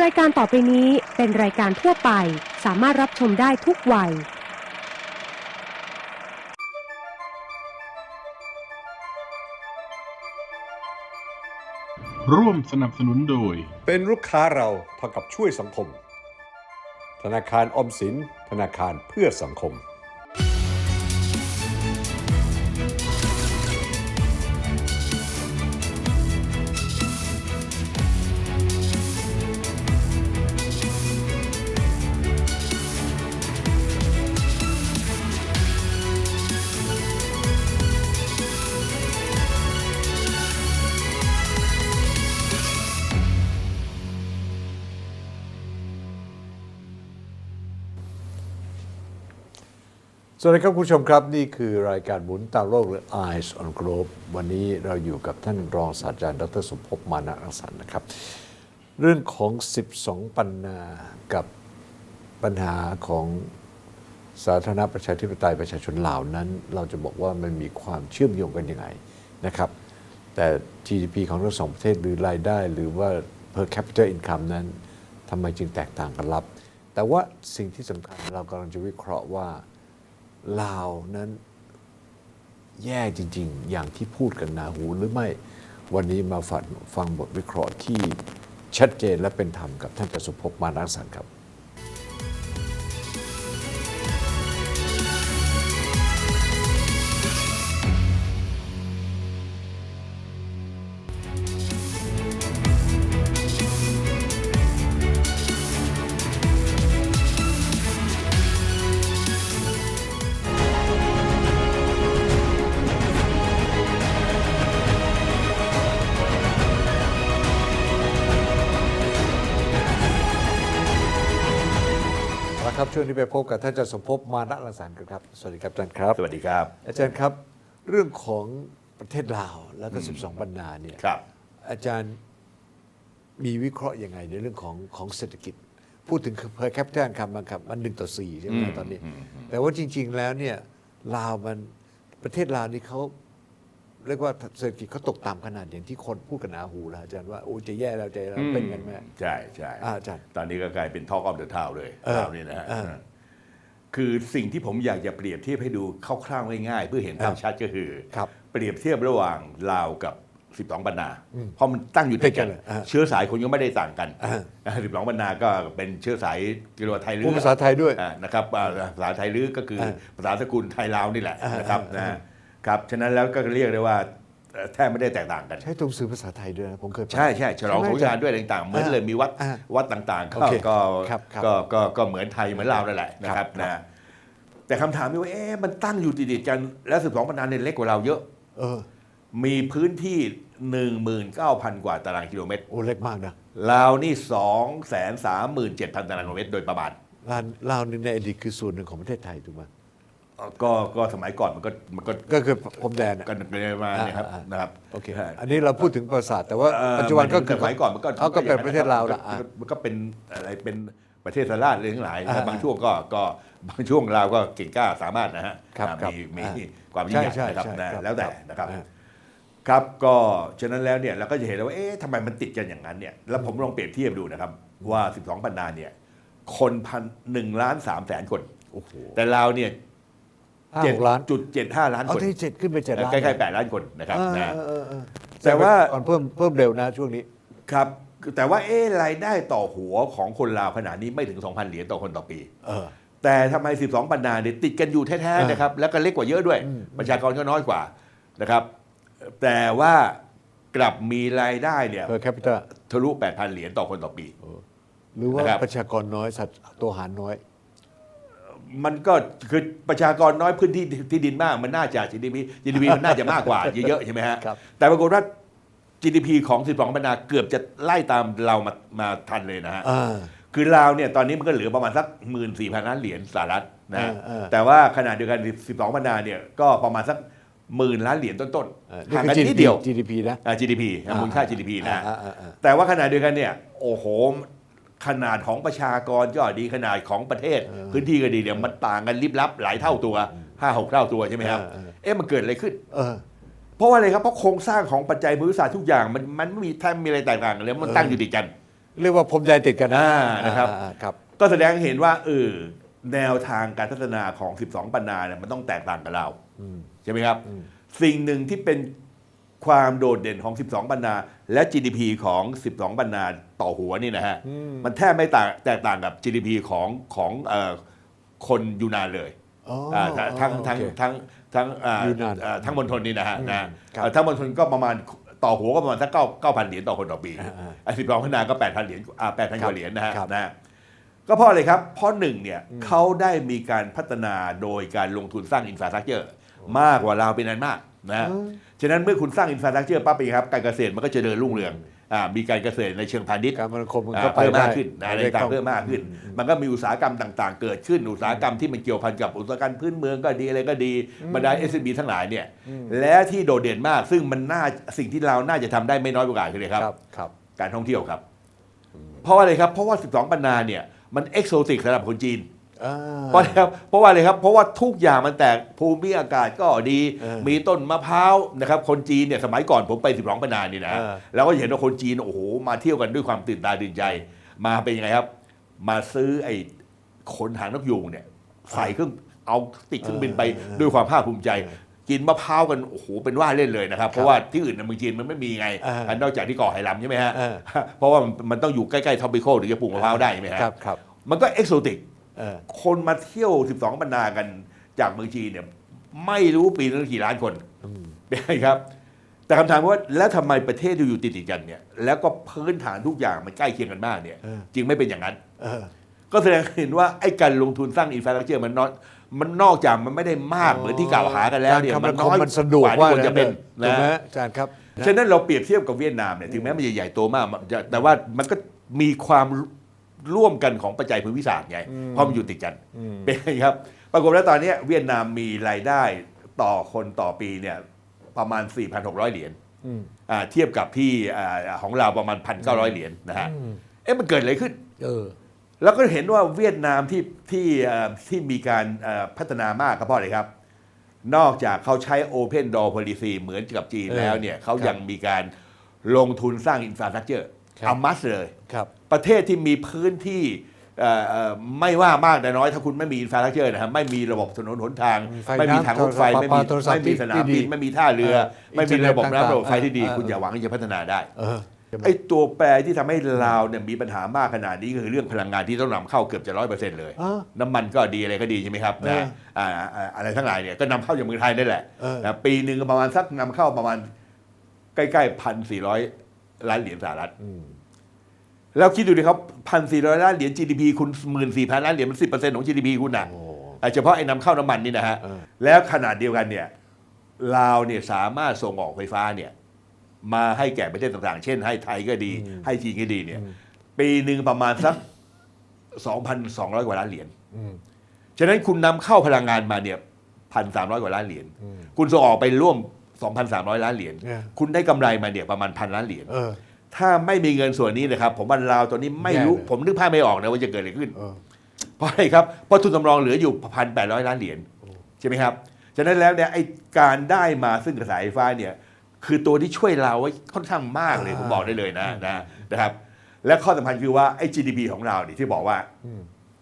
รายการต่อไปนี้เป็นรายการทั่วไป สามารถรับชมได้ทุกวัย ร่วมสนับสนุนโดย เป็นลูกค้าเราเท่ากับช่วยสังคม ธนาคารออมสิน ธนาคารเพื่อสังคม สวัสดีครับคุณผู้ชมครับ นี่คือรายการหมุนตามโลกหรือ Eyes on Globe วันนี้เราอยู่กับท่านรองศาสตราจารย์ ดรสมภพมานะรังสรรค์นะครับ เรื่องของ 12 ปัญนากับปัญหาของสาธารณประชาธิปไตยประชาชนลาวนั้น เราจะบอกว่ามันมีความเชื่อมโยงกันยังไงนะครับ แต่ GDP ของทั้งสองประเทศหรือรายได้ หรือว่า per capita income นั้นทำไมจึงแตกต่างกันลับ แต่ว่าสิ่งที่สำคัญเรากำลังจะวิเคราะห์ว่า ลาวนั้นแย่จริง ๆ อย่างที่พูดกันนาหูหรือไม่วันนี้มาฟังฟังบทวิเคราะห์ที่ชัดเจนและเป็นธรรมกับท่านจสุภพมานักสันครับ ไปพบกับท่านอาจารย์สมภพมานะรังสรรค์กันครับ สวัสดีครับอาจารย์ครับ สวัสดีครับ อาจารย์ครับ เรื่องของประเทศลาวแล้วก็ 12 บรรณาเนี่ยครับ อาจารย์มีวิเคราะห์ยังไงในเรื่องของของเศรษฐกิจ พูดถึงเพอร์แคป t นคำบางคำมันหนึ่งต่อสี่ใช่ไหมตอนนี้ แต่ว่าจริง ๆ แล้วเนี่ยลาวมันประเทศลาวนี่เขาเรียกว่าเศรษฐกิจเขาตกต่ำขนาดอย่างที่คนพูดกันหนาหูแล้วอาจารย์ว่าโอ้จะแย่แล้วจะแย่แล้วเป็นกันไหมใช่ใช่อ่าอาจารย์ ตอนนี้ก็กลายเป็น Talk of the Town เลยเออเรานี่นะฮะเออ คือสิ่งที่ผมอยากจะเปรียบเทียบให้ดูคร่าวๆง่ายๆเพื่อเห็นภาพชัดก็คือ ครับ เปรียบเทียบระหว่างลาวกับ 12 บรรณา เพราะมันตั้งอยู่ติดกัน ติดกันเลยอ่าเชื้อสายคนก็ไม่ได้ต่างกันอ่าสิบสองบรรณาก็เป็นเชื้อสายกิโลไทยลื้พูดภาษาไทยด้วย อ่านะครับอ่าภาษาไทยลื้อก็คืออาภาษาสกุลไทยลาวนี่แหละอ่านนะครับอ่านะครับ ฉะนั้นแล้วก็เรียกได้ว่าเอ่อ แทบไม่ได้แตกต่างกัน ใช้ตรงสื่อภาษาไทยด้วยนะผมเคยไป ใช่ใช่ฉลองใช่สไหมงกรานต์ด้วยอะไรต่างๆเหมือนเลยมีวัดอ่าวัดต่างๆก็โอเคก็ครับครับก็ก็ก็เหมือนไทยเหมือนลาวนั่นแหละนะคครัรับบนะแต่คำถามที่ว่าเอ๊ะมันตั้งอยู่ติดๆกันแล้วสิบสองพันนาเนี่ยเล็กกว่าเราเยอะ เออมีพื้นที่ 19,000 กว่าตารางกิโลเมตร โอ้เล็กมากนะลาวนี่ 237,000 ตารางกิโลเมตรโดยประมาณ ลาวลาวนี่ในอดีตคือส่วนหนึ่งของประเทศไทยถูกไหมเอ่อ ก็ก็สมัยก่อนมันก็มันก็ก็คือพรมแดนอะ กันเลยมาเนี่ยครับอ่าอ่านะครับ โอเคใช่อันนี้เราพูดถึงประสาทแต่ว่าเอ่อปัจจุบันก็หายคืถึองสมัยก่อนมันก็เขาก็เป็นประเทศลาวละมันอะก็มันก็เป็นอะไรเป็นประเทศสลาดเรื่องหลายอ่าบางช่วงก็ก็บางช่วงลาวก็เก่งกล้าสามารถนะฮะครับอ่าครับมีมีอ่าความยิ่งใหญ่ใช่นะครับใช่นะครับแล้วแต่นะครับ อ่า ครับก็ฉะนั้นแล้วเนี่ยเราก็จะเห็นแล้วว่าเอ๊ะทำไมมันติดกันอย่างนั้นเนี่ยแล้วผมลองเปรียบเทียบดูนะครับ ว่า 12ปันนาเนี่ยคนพันหนึ่งล้านสามแสนคน โอ้โห แต่ลาวเนี่ย ห้าเจ็ดหกล้าน จุดเจ็ดห้าล้านเอาคนที่เจ็ดขึ้นไปเจ็ดล้านใกล้ๆแปดล้านคนนะครับเออนะ เออเออเออแต่ว่าก่อนเพิ่มเพิ่มเร็วนะช่วงนี้ ครับ แต่ว่าเอ๊ะรายได้ต่อหัวของคนลาวขนาดนี้ไม่ถึง 2,000 เหรียญต่อคนต่อปี เออ แต่ทำไม 12 ปันนาเนี่ยติดกันอยู่แท้เออๆนะครับ แล้วก็เล็กกว่าเยอะด้วย ประชากรก็น้อยกว่านะครับ แต่ว่ากลับมีรายได้เนี่ย per capita ทะลุ 8,000 เหรียญต่อคนต่อปี หรือว่านะครับ ประชากรน้อยสัตว์ตัวหารน้อย มันก็คือประชากรน้อยพื้นที่ที่ดินมาก มันน่าจะ GDP GDP มันน่าจะมากกว่า เยอะๆใช่ไหมฮะ ครับ แต่ปรากฏว่า GDP ของ 12ปันนาเกือบจะไล่ตามเรามามาทันเลยนะฮะ อ่า คือลาวเนี่ยตอนนี้มันก็เหลือประมาณสักหมื่นสี่พันล้านเหรียญสหรัฐนะฮะเออเออแต่ว่าขนาดเดียวกัน 12พันนาเนี่ยก็ประมาณสักหมื่นล้านเหรียญต้นเออๆนี่ห่างคือกัน GDP นิดเดียว GDP นะ อ่า GDP อะมูลค่า GDP นะ อ่าอ่าอ่า แต่ว่าขนาดเดียวกันเนี่ย โอ้โห ขนาดของประชากรก็ดีขนาดของประเทศ พื้นที่ก็ดีเนี่ยมันต่างกันลิบลับหลายเท่าตัวห้าหกเท่าตัวใช่ไหมครับเออเออเอ๊ะมันเกิดอะไรขึ้นเออเพราะว่าอะไรครับเพราะโครงสร้างของปัจจัยภูมิศาสตร์ทุกอย่างมันมันไม่มีแทบไม่มีอะไรแตกต่างกันเลยมันตั้งอยู่ติดกัน เรียกว่าพรมแดนติดกันนะอ่านะครับอ่าครับก็แสดงให้เห็นว่าเออแนวทางการพัฒนาของ 12 ปันนาเนี่ยมันต้องแตกต่างกับเราใช่ไหมครับ สิ่งหนึ่งที่เป็น ความโดดเด่นของ 12ปันนาและ GDP ของ 12ปันนาต่อหัวนี่นะฮะ มันแทบไม่ต่างแตกต่างกับ GDP ของของเอ่อคนยูนานเลยอ๋ออ่าทั้งทั้งโอเค ทั้งทั้งอ่ายูนานอ่าทั้งมณฑลนี่นะฮะนะครับอ่าทั้งมณฑลก็ประมาณต่อหัวก็ประมาณสักเก้าเก้าพันเหรียญต่อคนต่อปีอ่าอ่าไอ้สิบสองพันนาก็แปดพันเหรียญอ่าแปดพันคกรับว่าเหรียญนะฮะครับนะก็เพราะอะไรครับเพราะหนึ่งเนี่ยเขาได้มีการพัฒนาโดยการลงทุนสร้างอินฟราสตรักเจอร์มากกว่าเราเป็นอันมาก นะฉะนั้นเมื่อคุณสร้างอินฟราสตรักเจอร์ปั๊บเองครับการเกษตรมันก็จะเดินรุ่งเรืองอ่ามีการเกษตรในเชิงพาณิชย์การมันคมมันอ่าก็ไปเพิ่มได้มากขึ้นนะในต่างเพิ่มมากขึ้น มันก็มีอุตสาหกรรมต่างๆ เกิดขึ้นอุตสาหกรรมที่มันเกี่ยวพันกับอุตสาหกรรมพื้นเมืองก็ดีอะไรก็ดีบรรดา s อ b ทั้งหลายเนี่ยและที่โดดเด่นมากซึ่งมันน่าสิ่งที่เราน่าจะทำได้ไม่น้อยกว่ากันคืออะไรครับ ครับครับ การท่องเที่ยวครับ เพราะว่าอะไรครับ เพราะว่า 12 ปันนาเนี่ย มันเอกโซติกสำหรับคนจีนอ่า เพราะอะไรครับเพราะว่าอะไรครับเพราะว่าทุกอย่างมันแตกภูมิอากาศก็ดีเออมีต้นมะพร้าวนะครับคนจีนเนี่ยสมัยก่อนผมไป12ปันนานี่นะเออแล้วก็เห็นว่าคนจีนโอ้โหมาเที่ยวกันด้วยความตื่นตาตื่นใจ มาเป็นยังไงครับ มาซื้อไอ้ขนหางนกยูงเนี่ยใส่เครื่องเอาติดเครื่องบินไปด้วยความภาคภูมิใจกินมะพร้าวกันโอ้โหเป็นว่าเล่นเลยนะครับ เพราะว่าที่อื่นในเมืองจีนมันไม่มีไงเอออันนอกจากที่เกาะไหหลำใช่ไหมฮะเออเพราะว่ามันมันต้องอยู่ใกล้ๆท็อปิคอลถึงจะปลูกมะพร้าวได้ใช่ไหมฮะครับครับมันก็เอกโซติกเออ คนมาเที่ยว 12 บรรดากันจากเมืองจีนเนี่ยไม่รู้ปีนึงกี่ล้านคนเป็นไงครับ แต่คำถามว่าแล้วทำไมประเทศที่อยู่ติดๆกันเนี่ยแล้วก็พื้นฐานทุกอย่างมันใกล้เคียงกันมากเนี่ยเออจึงไม่เป็นอย่างนั้นเออก็แสดงให้เห็นว่าไอ้การลงทุนสร้างอินฟราสตรักเจอร์มันน้อยมันนอกจากมันไม่ได้มากเหมือนที่กล่าวหากันแล้วเนี่ยการมัคนมน้อยมันสะดวกว่าที่ควรว่าจะเป็นถูกไหมนะอาจารย์ครับ ฉะนั้นเราเปรียบเทียบกับเวียดนามเนี่ยถึงแม้มันจะใหญ่โตมากมันจะแต่ว่ามันก็มีความ ร่วมกันของปัจจัยภูมิศาสตร์ไงเพราะมันอยู่ติดกันเป็นไงครับ ปรากฏว่าตอนเนี้ยเวียดนามมีรายได้ต่อคนต่อปีเนี่ยประมาณ 4,600 เหรียญอืมอ่าเทียบกับที่อ่าของเราประมาณ 1,900 เหรียญนะฮะเอ๊ะมันเกิดอะไรขึ้นเออแล้วก็เห็นว่าเวียดนามที่ที่เอ่อที่มีการเอ่อพัฒนามากครับเพราะอะไรครับ นอกจากเขาใช้ Open Door Policy เหมือนกับจีนเออแล้วเนี่ยเขาครับยังมีการลงทุนสร้างอินฟราสตรักเจอร์ครับเอามัสเลยครับ ประเทศที่มีพื้นที่เอ่อเอ่อไม่ว่ามากแต่น้อย ถ้าคุณไม่มีอินฟราสตรักเจอร์นะครับไม่มีระบบถนนหนทางไฟไม่มีน้ำทางรถไฟโทรศัพท์ไม่มีโทรศัพท์ไม่มีสนามที่ดีบินไม่มีท่าเรือเออไม่มีระบบน้ำระบบไฟต่างๆที่ดีเออคุณอย่าหวังที่จะพัฒนาได้เออใช่ไหมไอ้ตัวแปรที่ทำให้ลาวเนี่ยมีปัญหามากขนาดนี้คือเรื่องพลังงานที่ต้องนำเข้าเกือบจะร้อยเปอร์เซ็นต์เลยอ๋อน้ำมันก็ดีอะไรก็ดีใช่ไหมครับเออนะอ่าอ่าอะไรทั้งหลายเนี่ยก็นำเข้าจากเมืองไทยได้แหละเออนะปีหนึ่งก็ประมาณสักนำเข้าประมาณใกล้ๆพันสี่ร้อย ล้านเหรียญสหรัฐแล้วคิดดูดิครับพันสี่ร้อยล้านเหรียญ GDP คุณหมื่นสี่พันล้านเหรียญมันสิบเปอร์เซ็นต์ของ GDP คุณน่ะโอ้อะเฉพาะไอ้นำเข้าน้ำมันนี่นะฮะเออแล้วขนาดเดียวกันเนี่ยลาวเนี่ยสามารถส่งออกไฟฟ้าเนี่ยมาให้แก่ประเทศต่างๆ เช่น ให้ไทยก็ดี ให้จีนก็ดีเนี่ย ปีหนึ่งประมาณสัก 2,200 กว่าล้านเหรียญอืมฉะนั้นคุณนำเข้าพลังงานมาเนี่ยพันสามร้อยกว่าล้านเหรียญคุณส่งออกไปร่วม 2,300 ล้านเหรียญเออคุณได้กำไรมาเนี่ยประมาณพันล้านเหรียญ เออ ถ้าไม่มีเงินส่วนนี้นะครับ ผมว่าลาวตัวนี้ไม่รู้ แย่เลย ผมนึกภาพไม่ออกนะว่าจะเกิดอะไรขึ้น เออ เพราะอะไรครับ เพราะทุนสำรองเหลืออยู่พันแปดร้อยล้านเหรียญใช่ไหมครับ ฉะนั้นแล้วเนี่ยไอ้การได้มาซึ่งกระแสไฟฟ้าเนี่ยคือตัวที่ช่วยเราไว้ค่อนข้างมากเลยอ่าผมบอกได้เลยนะนะนะครับ และข้อสำคัญคือว่าไอ้ GDP ของเราเนี่ยที่บอกว่า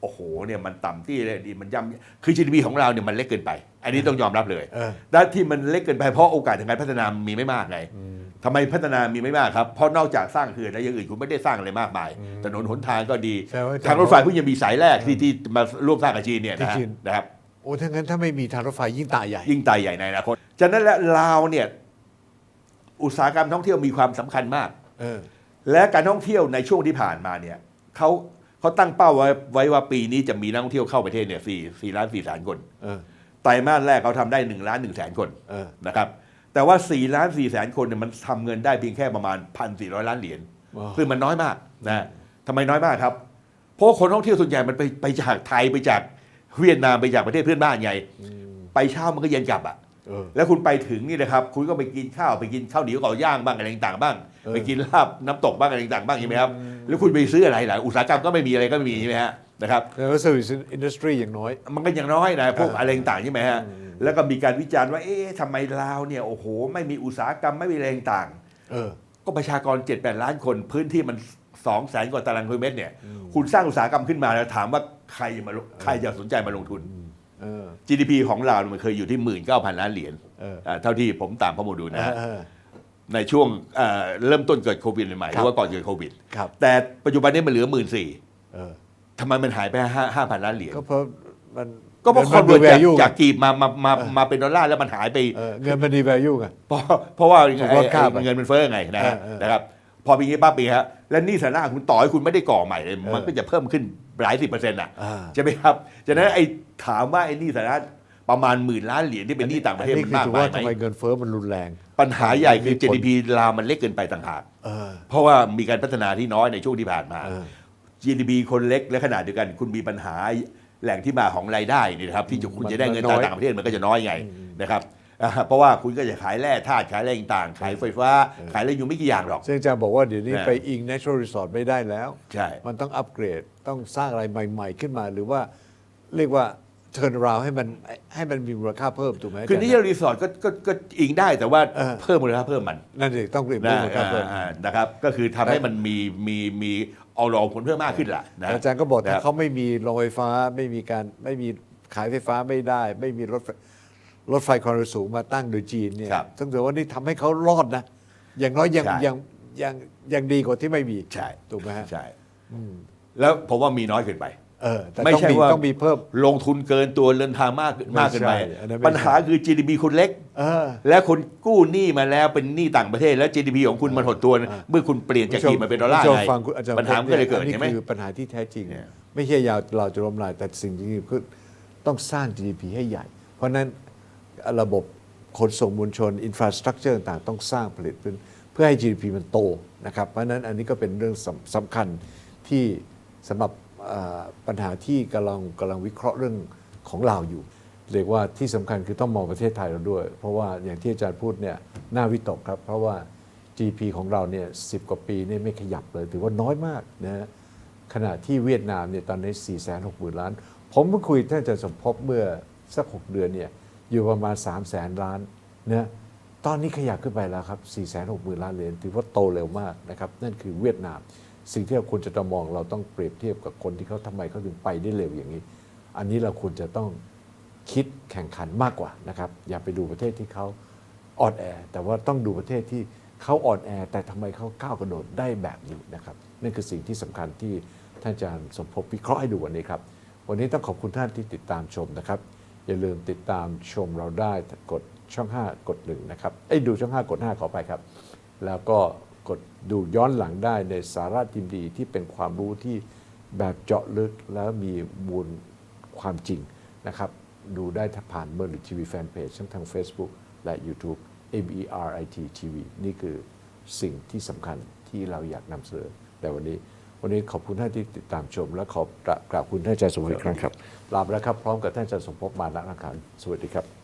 โอ้โหเนี่ยมันต่ำที่เลยดีมันย่ำคือ GDP ของเราเนี่ยมันเล็กเกินไป อันนี้ต้องยอมรับเลยเออด้านที่มันเล็กเกินไปเพราะโอกาสในการพัฒนามีไม่มากไงทำไมพัฒนามีไม่มากครับ เพราะนอกจากสร้างเขื่อนแล้วอย่างอื่นคุณไม่ได้สร้างอะไรมากมายถนนหนทางก็ดีแสดงว่าทางรถไฟเพิ่งจะมีสายแรกที่ที่มาร่วมสร้างกับจีนเนี่ยนะฮะที่จีนนะครับโอ้ถ้างั้นถ้าไม่มีทางรถไฟยิ่งตายใหญ่ ยิ่งตายใหญ่ในอนาคตฉะนั้นแล้วลาวเนี่ยอุตสาหกรรมท่องเที่ยวมีความสำคัญมากเออและการท่องเที่ยวในช่วงที่ผ่านมาเนี่ยเขา เขาตั้งเป้าไว้ไว้ว่าปีนี้จะมีนักท่องเที่ยวเข้าประเทศเนี่ยสี่สี่ล้านสี่แสนคนเออไตรมาสแรกเขาทำได้1ล้าน1แสนคนเออ นะครับ แต่ว่า4ล้าน4แสนคนเนี่ยมันทำเงินได้เพียงแค่ประมาณ 1,400 ล้านเหรียญว้าวซึ่งมันน้อยมากนะทำไมน้อยมากครับ เพราะว่าคนท่องเที่ยวส่วนใหญ่มันไปไปจากไทยไปจากเวียดนามไปจากประเทศเพื่อนบ้านไง ไปเช้ามันก็เย็นกลับอะเออ แล้วคุณไปถึงนี่นะครับ คุณก็ไปกินข้าวไปกินข้าวเหนียวเก่าย่างบ้างอะไรต่างๆบ้างเออไปกินลาบน้ำตกบ้างอะไรต่างๆบ้างใช่ไหมครับแล้วคุณไปซื้ออะไรหลายอุตสาหกรรมก็ไม่มีอะไรก็ไม่มีใช่ไหมฮะนะครับแต่ว่า service industry อย่างน้อย มันก็ยังน้อยนะพวกเออออะไรต่างๆใช่ไหมฮะแล้วก็มีการวิจารณ์ว่าเอ๊ะทำไมลาวเนี่ยโอ้โห ไม่มีอุตสาหกรรมไม่มีอะไรต่างเออๆก็ประชากร7-8ล้านคนพื้นที่มันสองแสนกว่าตารางกิโลเมตรเนี่ยคุณสร้างอุตสาหกรรมขึ้นมาแล้วถามว่าใครจะมาลงใครจะสนใจมาลงทุนเออ GDP ของเราเนี่ยมันเคยอยู่ที่หมื่นเก้าพันล้านเหรียญเอออ่าเท่าที่ผมตามข้อมูลดูนะฮะเออในช่วงเอ่อเริ่มต้นเกิดโควิดใหม่ๆหครัรืบอว่าก่อนเกิดโควิดครับแต่ปัจจุบันนี้มันเหลือหมื่นสี่เออทำไมมันหายไปห้าห้าพันล้านเหรียญก็เพราะมันก็เพราะคงิอนเวิร์ตมัจาก value จากไงกีบมามามามาเป็นดอลลาร์แล้วมันหายไปเออเงินมันดี value ไงเพราะเพราะว่าถูกลดค่าไปไอ้เงินมันเฟ้อไงนะฮะเออเออนะครับพ อปีนี้ป้าปีฮะและหนี่สาธารณะคุณต่อให้คุณไม่ได้ก่อใหม่เลยเออมันก็จะเพิ่มขึ้นหลายสิบเปอร์เซ็นต์อะอ่าใช่ไหมครับฉะนั้นไอ้ถามว่าไอ้หนี่สาธารณะประมาณหมื่นล้านเหรียญที่เป็นหนี้ต่างประเทศอัมันคือมากถือไปว่าทำไมไหมเงินเฟ้อมันรุนแรง ปัญหาใหญ่คือมีผล GDP ลาวมันเล็กเกินไปต่างหากเออเพราะว่ามีการพัฒนาที่น้อยในช่วงที่ผ่านมาเออ GDP คนเล็กและขนาดเดียวกัน คุณมีปัญหาแหล่งที่มาของรายได้นี่นะครับที่จะคุณจะได้เงินมันน้จากอยต่างประเทศมันก็จะน้อยไงนะครับอ่า เพราะว่าคุณก็จะขายแร่ธาตุขายอะไรต่างๆขายไฟฟ้า ขายอะไรอยู่ไม่กี่อย่างหรอกซึ่งอาจารย์บอกว่าเดี๋ยวนี้เออไปอิง natural resort ไม่ได้แล้ว ใช่ มันต้องอัปเกรดต้องสร้างอะไรใหม่ ๆ ขึ้นมาหรือว่าเรียกว่า turn around ให้มันให้มันมีมูลค่าเพิ่มถูกไหมคืออาจารย์นี่รีสอร์ทก็ก็ก็อิงได้แต่ว่าเออเพิ่มมูลค่าเพิ่มมัน นั่นเองต้องเรียนนะมูลค่าเพิ่มอ่านะครับ ก็คือทำให้มันมีมีมีเอารองผลเพิ่มมากขึ้นล่ะนะอาจารย์ก็บอกถ้านะเขาไม่มีโรงไฟฟ้าไม่มีการไม่มีขายไฟฟ้าไม่ได้ ไม่มีรถไฟ รถไฟความเร็วสูงมาตั้งโดยจีนเนี่ยครับต้องถือว่านี่ทำให้เขารอดนะ อย่างน้อยยังใช่ ยังยังยังดีกว่าที่ไม่มีใช่ถูกไหมฮะใช่แล้วผมว่ามีน้อยเกินไป เออแต่ไม่ต้องใช่มีว่าต้องมีเพิ่ม ลงทุนเกินตัวเดินทางมากมากเกินไป ไม่ใช่อันนั้นไม่ใช่ ปัญหาคือ GDP คุณเล็ก เออ และคุณกู้หนี้มาแล้วเป็นหนี้ต่างประเทศ แล้ว GDP ของคุณมันหดตัวนะเมื่อคุณเปลี่ยนจากกีบมาเป็นดอลลาร์คุณผู้ชมไงฟังคุณอาจารย์ปัญหามันก็เลยเกิดอันนี้ใช่ไหม คือปัญหาที่แท้จริง เนี่ย ไม่ใช่ยาวเราจะล้มลายแต่สิ่งที่คือต้องสร้าง GDP ให้ใหญ่ เพราะฉะนั้น ระบบขนส่งมวลชน อินฟราสตรักเจอร์ต่างต้องสร้างผลิตขึ้น เพื่อให้ GDP มันโตนะครับ เพราะนั้นอันนี้ก็เป็นเรื่องสำคัญที่สำหรับปัญหาที่กำลังกำลังวิเคราะห์เรื่องของเราอยู่ เรียกว่าที่สำคัญคือต้องมองประเทศไทยเราด้วย เพราะว่าอย่างที่อาจารย์พูดเนี่ยน่าวิตกครับ เพราะว่า GDP ของเราเนี่ยสิกว่าปีนี่ไม่ขยับเลยถือว่าน้อยมากนะขณะที่เวียดนามเนี่ยตอนนี้4 6 0 0 0 0ล้าน ผมเพิ่งคุยท่านอาจารย์สมภพเมื่อสัก 6 เดือนเนี่ย อยู่ประมาณ 3 0 0แสนล้านนะตอนนี้ขยับขึ้นไปแล้วครับ 4 6 0 0 0 ล้านเหรียญถือว่าโตเร็วมากนะครับ นั่นคือเวียดนาม สิ่งที่เราควรจะต้องมองเราต้องเปรียบเทียบกับคนที่เขาทำไมเขาถึงไปได้เร็วอย่างนี้ อันนี้เราควรจะต้องคิดแข่งขันมากกว่านะครับอย่าไปดูประเทศที่เขาอ่อนแอ แต่ว่าต้องดูประเทศที่เขาอ่อนแอ แต่ทำไมเขาก้าวกระโดดได้แบบนี้นะครับนั่นคือสิ่งที่สำคัญที่ท่านอาจารย์สมภพวิเคราะห์ให้ดูวันนี้ครับ วันนี้ต้องขอบคุณท่านที่ติดตามชมนะครับ อย่าลืมติดตามชมเราได้กดช่อง 5 กด1นะครับไอ้ดูช่อง 5 กด 5 ขอไปครับ แล้วก็กดดูย้อนหลังได้ในสาระจิมดีที่เป็นความรู้ที่แบบเจาะลึกแล้วมีมูลความจริงนะครับ ดูได้ผ่านเมอร์ลิทีวีแฟนเพจทั้งทาง Facebook และ YouTube MERIT TV นี่คือสิ่งที่สำคัญที่เราอยากนำเสนอในวันนี้ วันนี้ขอบคุณท่านที่ติดตามชม และขอบกราบคุณท่านอาจารย์สมภพอีกครั้งครับลาไปแล้วครับ พร้อมกับท่านอาจารย์สมภพมานะนักขันธ์สวัสดีครับ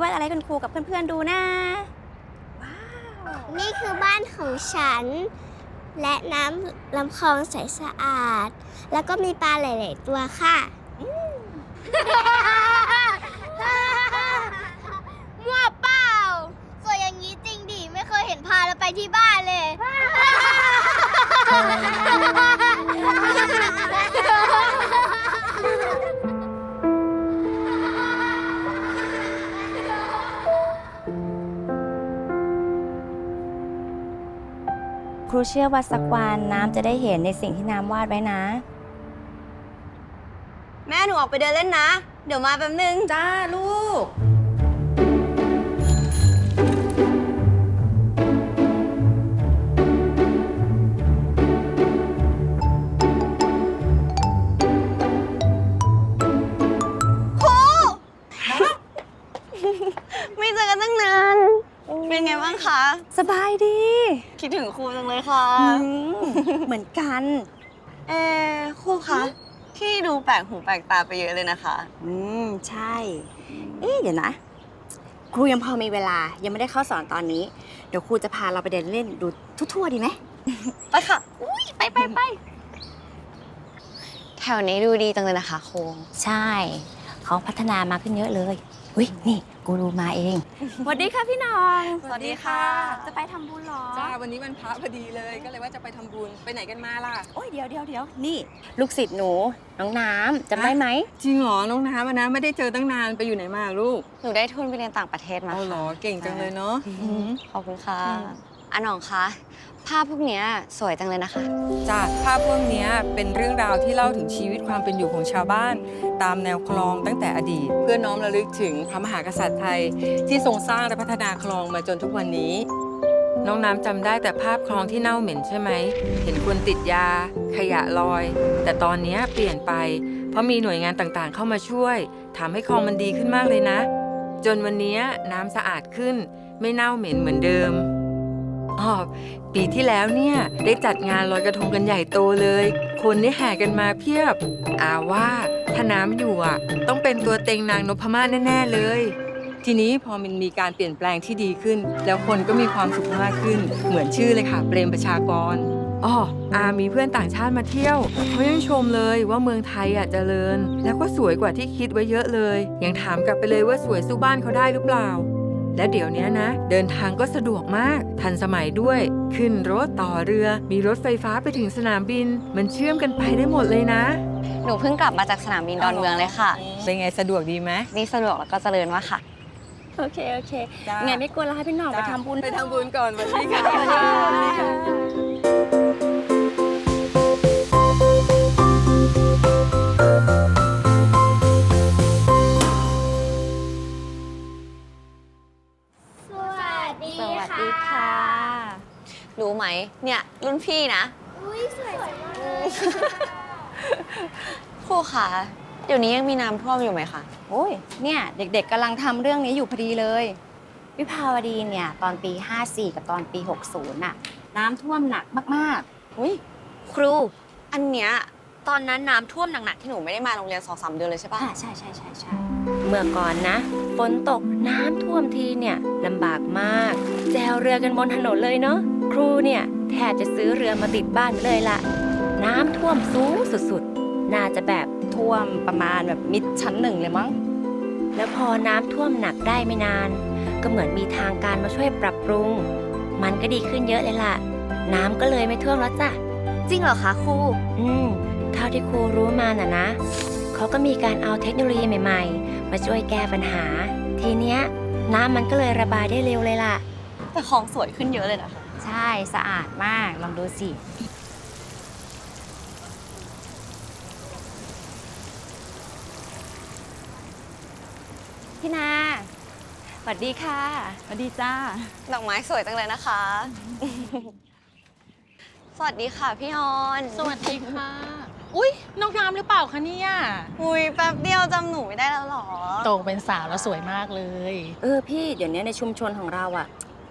วันนี้วาดอะไรคุณครูกับเพื่อนๆดูนะ ว้าว นี่คือบ้านของฉัน และน้ำลำคลองใสสะอาด แล้วก็มีปลาหลาย ๆ ตัวค่ะ มั่วเปล่า สวยอย่างนี้จริงดิ ไม่เคยเห็นพาเราไปที่บ้านเลย ครูรูเชื่อว่าสักวันน้ำจะได้เห็นในสิ่งที่น้ำวาดไว้นะ แม่หนูออกไปเดินเล่นนะ เดี๋ยวมาแป๊บนึง จ้าลูก ไม่เจอกันตั้งนาน เป็นไงบ้างคะ สบายดี คิดถึงครูจังเลยค่ะ เหมือนกัน เออครูคะที่ดูแปลกหูแปลกตาไปเยอะเลยนะคะ อืม ใช่ เอ๊ะเดี๋ยวนะ ครูยังพอมีเวลายังไม่ได้เข้าสอนตอนนี้ เดี๋ยวครูจะพาเราไปเดินเล่นดูทั่วๆดีไหม ไปค่ะ อุ้ยไปไปไปแถวนี้ดูดีจังเลยนะคะครูใช่ เขาพัฒนามาขึ้นเยอะเลยอุ้ยนี่กูรูมาเองสวัสดีค่ะพี่น้อง สวัสดีค่ะ จะไปทำบุญเหรอ จ้าวันนี้วันพระพอดีเลยก็เลยว่าจะไปทำบุญไปไหนกันมาล่ะ โอ้ยเดี๋ยวเดี๋ยวเดี๋ยวนี่ ลูกศิษย์หนู น้องน้ำจำได้ไหม จริงเหรอ น้องน้ำอะนะไม่ได้เจอตั้งนานไปอยู่ไหนมาลูกหนูได้ทุนไปเรียนต่างประเทศมาเอาเหรอค่ะเก่งจังเลยเนาะขอบคุณค่ะอัน หนองคะภาพพวกเนี้ยสวยจังเลยนะคะจ้าภาพพวกเนี้ยเป็นเรื่องราวที่เล่าถึงชีวิตความเป็นอยู่ของชาวบ้าน ตามแนวคลองตั้งแต่อดีต เพื่อน้อมระลึกถึงพระมหากษัตริย์ไทย ที่ทรงสร้างและพัฒนาคลองมาจนทุกวันนี้ น้องน้ำจำได้แต่ภาพคลองที่เน่าเหม็นใช่ไหม เห็นคนติดยา ขยะลอย แต่ตอนเนี้ยเปลี่ยนไป เพราะมีหน่วยงานต่างๆ เข้ามาช่วยทำให้คลองมันดีขึ้นมากเลยนะ จนวันเนี้ยน้ำสะอาดขึ้น ไม่เน่าเหม็นเหมือนเดิม อ๋อปีที่แล้วเนี่ยได้จัดงานลอยกระทงกันใหญ่โตเลย คนได้แห่กันมาเพียบ อาว่าถ้าน้ำอยู่อะ ต้องเป็นตัวเต็งนางนพมาศแน่ ๆ เลย ทีนี้พอมันมีการเปลี่ยนแปลงที่ดีขึ้น แล้วคนก็มีความสุขมากขึ้น เหมือนชื่อเลยค่ะ เปรมประชากรอ๋ออามีเพื่อนต่างชาติมาเที่ยวเขายังชมเลยว่าเมืองไทยอะเจริญ แล้วก็สวยกว่าที่คิดไว้เยอะเลย ยังถามกลับไปเลยว่าสวยสู้บ้านเขาได้หรือเปล่า และเดี๋ยวนี้นะ เดินทางก็สะดวกมาก ทันสมัยด้วย ขึ้นรถต่อเรือ มีรถไฟฟ้าไปถึงสนามบิน มันเชื่อมกันไปได้หมดเลยนะ หนูเพิ่งกลับมาจากสนามบินดอนเมืองเลยค่ะเป็นไงสะดวกดีไหมนี่สะดวกแล้วก็เจริญมากค่ะ โอเค โอเค จ้า ไงไม่กลัวแล้วให้พี่น้องไปทำบุญ ไปทำบุญก่อนวันนี้ค่ะ ไหม เนี่ยรุ่นพี่นะ อุ้ยสวยมากเลยครูคะเดี๋ยวนี้ยังมีน้ำท่วมอยู่ไหมคะ โอ้ย เนี่ยเด็กๆกำลังทำเรื่องนี้อยู่พอดีเลย วิภาวดีเนี่ยตอนปี 54 กับตอนปี 60น่ะน้ำท่วมหนักมากอุ้ยครู อันเนี้ยตอนนั้นน้ำท่วมหนักๆที่หนูไม่ได้มาโรงเรียนสองสามเดือนเลยใช่ๆปะอ่าใช่ใช่ใช่ใช่เมื่อก่อนนะฝนตกน้ำท่วมทีเนี่ยลำบากมาก แจวเรือกันบนถนนเลยเนาะ ครูเนี่ยแทบจะซื้อเรือมาติดบ้านเลยละน้ำท่วมสูงสุดๆ น่าจะแบบท่วมประมาณแบบมิดชั้นหนึ่งเลยมั้ง แล้วพอน้ำท่วมหนักได้ไม่นาน ก็เหมือนมีทางการมาช่วยปรับปรุง มันก็ดีขึ้นเยอะเลยล่ะ น้ำก็เลยไม่ท่วมแล้วจ้ะ จริงเหรอคะครู อืม เท่าที่ครูรู้มาน่ะนะ เขาก็มีการเอาเทคโนโลยีใหม่ ๆ มาช่วยแก้ปัญหา ทีเนี้ยน้ำมันก็เลยระบายได้เร็วเลยล่ะ แต่ของสวยขึ้นเยอะเลยนะคะ ใช่สะอาดมากลองดูสิ พี่นาสวัสดีค่ะสวัสดีจ้า ดอกไม้สวยจังเลยนะคะ สวัสดีค่ะพี่ออนสวัสดีค่ะ อุ้ยน้องน้ำหรือเปล่าคะเนี่ยอุ้ยแป๊บเดียวจำหนูไม่ได้แล้วเหรอ โตเป็นสาวแล้วสวยมากเลย เออพี่เดี๋ยวนี้ในชุมชนของเราอะ่ะ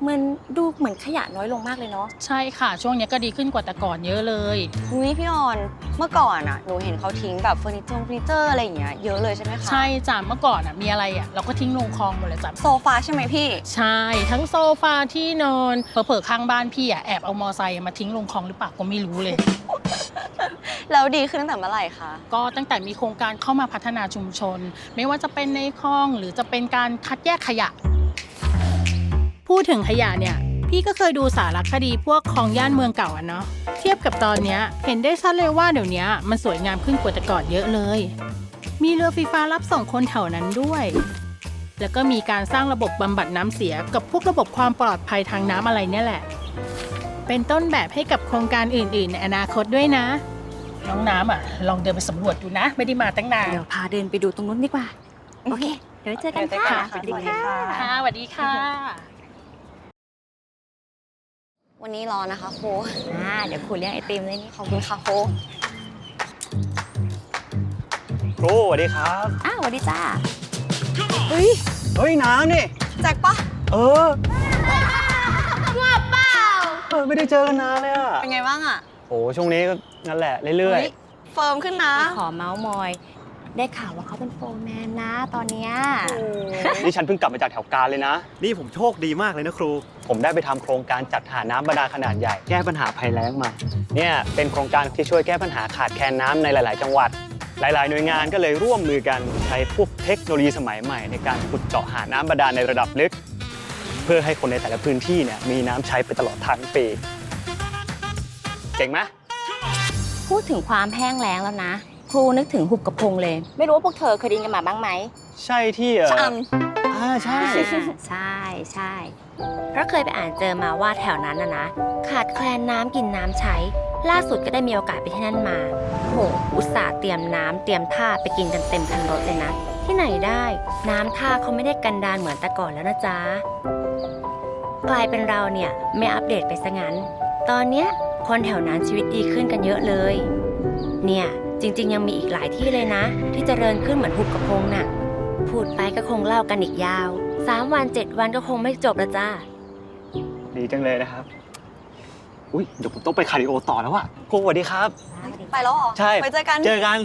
มันดูเหมือนขยะน้อยลงมากเลยเนาะใช่ค่ะช่วงนี้ก็ดีขึ้นกว่าแต่ก่อนเยอะเลย อุ้ยพี่ออนเมื่อก่อนอะหนูเห็นเขาทิ้งแบบเฟอร์นิเจอร์เฟอร์นิเจอร์อะไรอย่างเงี้ยเยอะเลยใช่ไหมคะใช่จ้ะเมื่อก่อนอะมีอะไรอะเราก็ทิ้งลงคลองหมดเลยจ้ะโซฟาใช่ไหมพี่ ใช่ทั้งโซฟาที่นอนเผลอๆข้างบ้านพี่อะแอบเอามอไซค์มาทิ้งลงคลองหรือเปล่าก็ไม่รู้เลย แล้วดีขึ้นตั้งแต่เมื่อไหร่คะก็ตั้งแต่มีโครงการเข้ามาพัฒนาชุมชน ไม่ว่าจะเป็นในคลองหรือจะเป็นการคัดแยกขยะ พูดถึงขยะเนี่ย พี่ก็เคยดูสารคดีพวกคลองย่านเมืองเก่าอะเนาะเทียบกับตอนเนี้ยเห็นได้ชัดเลยว่าเดี๋ยวนี้มันสวยงามขึ้นกว่าแต่ก่อนเยอะเลย มีเรือไฟฟ้ารับส่งคนแถวนั้นด้วย แล้วก็มีการสร้างระบบบำบัดน้ำเสียกับพวกระบบความปลอดภัยทางน้ำอะไรเนี่ยแหละ เป็นต้นแบบให้กับโครงการอื่น ๆ ในอนาคตด้วยนะ น้องน้ำอะ ลองเดินไปสำรวจดูนะ ไม่ได้มาตั้งนาน เดี๋ยวพาเดินไปดูตรงนู้นดีกว่า โอเค เดี๋ยวเจอกันค่ะ สวัสดีค่ะ ค่ะสวัสดีค่ะ วันนี้รอนะคะครูอ่าเดี๋ยวครูเลี้ยงไอติมเลยนี่ ขอบคุณค่ะครูครูสวัสดีครับ อ้าวสวัสดีจ้าเฮ้ยน้ำนี่ แจ็คปะเออว่าเปล่าเออไม่ได้เจอกันนานเลยอะเป็นไงบ้างอะโอ้ช่วงนี้ก็นั่นแหละ เรื่อยฮ้เฟิร์มขึ้นนะ ขอเมาส์มอย ได้ข่าวว่าเขาเป็นโฟร์แมนนะตอนเนี้ยๆนี่ฉันเพิ่งกลับมาจากแถวการเลยนะ นี่ผมโชคดีมากเลยนะครู ผมได้ไปทำโครงการจัดหาน้ำบาดาลขนาดใหญ่แก้ปัญหาภัยแล้งมา เนี่ยเป็นโครงการที่ช่วยแก้ปัญหาขาดแคลนน้ำในหลาย ๆ จังหวัด หลาย ๆ หน่วยงานก็เลยร่วมมือกันใช้พวกเทคโนโลยีสมัยใหม่ ในการขุดเจาะหาน้ำบาดาลในระดับลึก เพื่อให้คนในแต่ละพื้นที่เนี่ยมีน้ำใช้ไปตลอดทั้งปี เจ๋งไหม พูดถึงความแห้งแล้งแล้วนะ ครูนึกถึงหุบกระพงเลย ไม่รู้ว่าพวกเธอเคยไดยินกันมาบ้างไหมใช่ที่เออชะออ่าใช่ ใช่ใช่เพราะเคยไปอ่านเจอมาว่าแถวนั้นนะนะ ขาดแคลนน้ำกินน้ำใช้ ล่าสุดก็ได้มีโอกาสไปที่นั่นมาโหอุตส่าห์เตรียมน้ำเตรียมท่าไปกินกันเต็มคันรถเลยนะ ที่ไหนได้ น้ำท่าเขาไม่ได้กันดานเหมือนแต่ก่อนแล้วนะจ๊ะ กลายเป็นเราเนี่ยไม่อัปเดตไปซะงั้น ตอนเนี้ยคนแถวนั้นชีวิตดีขึ้นกันเยอะเลย เนี่ย จริงๆ ยังมีอีกหลายที่เลยนะ ที่เจริญขึ้นเหมือนหุบกระพงน่ะ พูดไปก็คงเล่ากันอีกยาว3วัน7วันก็คงไม่จบแล้วจ้า ดีจังเลยนะครับ อุ้ยเดี๋ยวผมต้องไปคาร์ดิโอต่อแล้วอะครูสวัสดีครับ ไปแล้วเหรอใช่ ไปเจอกัน เจอกัน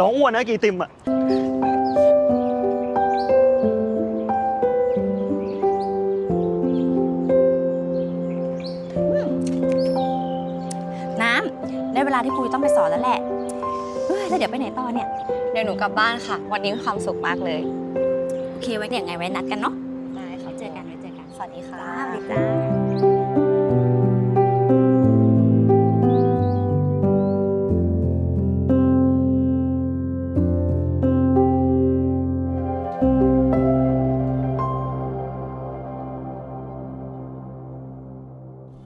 ร้องอ้วนนะกี่ติมอะน้ำได้เวลาที่ครูต้องไปสอนแล้วแหละ เฮ้ยแล้วเดี๋ยวไปไหนต่อเนี่ย เดี๋ยวหนูกลับบ้านค่ะ วันนี้มีความสุขมากเลย โอเคไว้เดี๋ยวไงไว้นัดกันเนาะ ได้เขาเจอกันไว้เจอกัน สวัสดีค่ะสวัสดีจ้า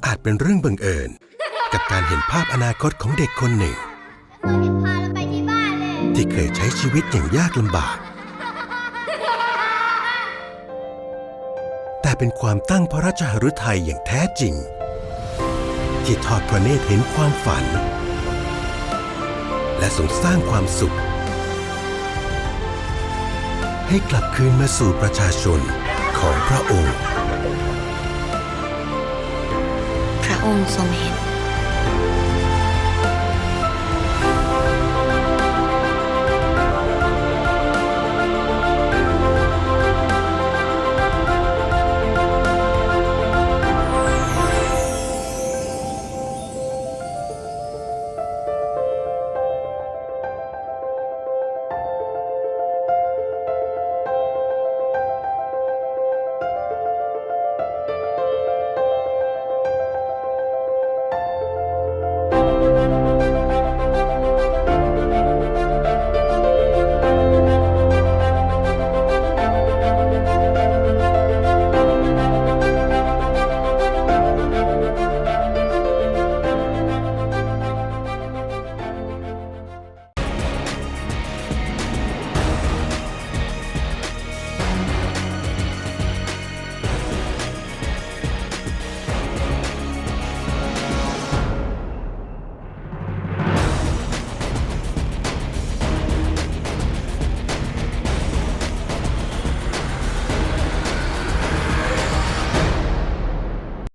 อาจเป็นเรื่องบังเอิญ กับการเห็นภาพอนาคตของเด็กคนหนึ่ง ที่เคยใช้ชีวิตอย่างยากลำบาก แต่เป็นความตั้งพระราชหฤทัยอย่างแท้จริง ที่ทอดพระเนตรเห็นความฝัน และทรงสร้างความสุข ให้กลับคืนมาสู่ประชาชนของพระองค์ พระองค์ทรงเห็น